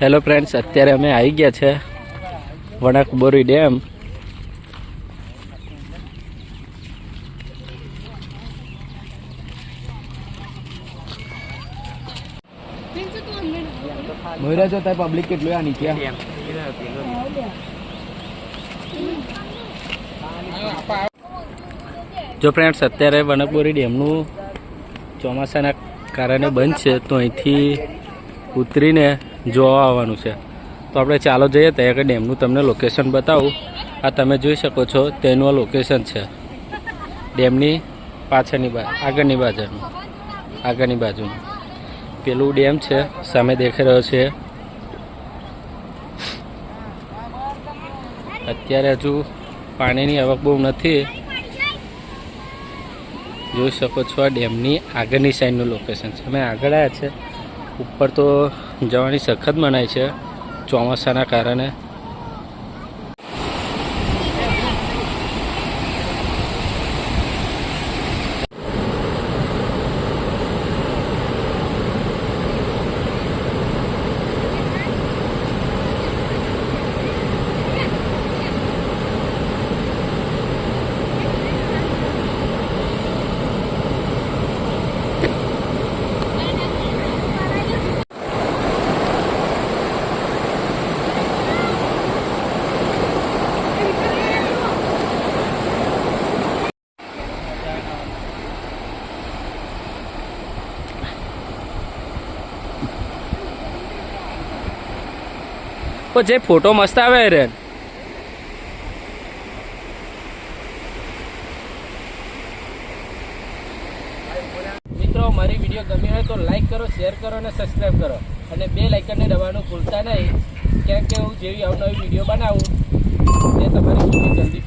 Hello friends અત્યારે અમે આવી ગયા છે વણાકબોરી ડેમ. મોયરા જો પબ્લિક કેટલું આની ક્યાં? જો ફ્રેન્ડ્સ અત્યારે વણકબોરી ડેમનું ચોમાસાના કારણે બંધ છે તો અહીંથી ઉતરીને જોવા આવવાનું છે. તો આપણે ચાલો જઈએ ત્યાં આગળ ડેમનું તમને લોકેશન બતાવું. આ તમે જોઈ શકો છો, તેનું આ લોકેશન છે. ડેમની પાછળની બાજુ આગળની બાજુનું આગળની બાજુનું. પેલું ડેમ છે, સામે દેખાઈ રહ્યો છે. અત્યારે હજુ પાણીની આવક બહુ નથી. જોઈ શકો છો આ ડેમની આગળની સાઈડનું લોકેશન છે. અમે આગળ આવ્યા છે. ઉપર તો જવાની સખત મનાય છે ચોમાસાના કારણે. પણ જે ફોટો મસ્ત આવે રે. મિત્રો, મારી વીડિયો ગમી હોય તો લાઈક કરો શેર કરો અને સબસ્ક્રાઈબ કરો. અને બે લાઇકનને દબાવવાનું ભૂલતા નહીં. કેમ કે હું જેવી અવનવી વીડિયો બનાવું. તે તમારી સુધી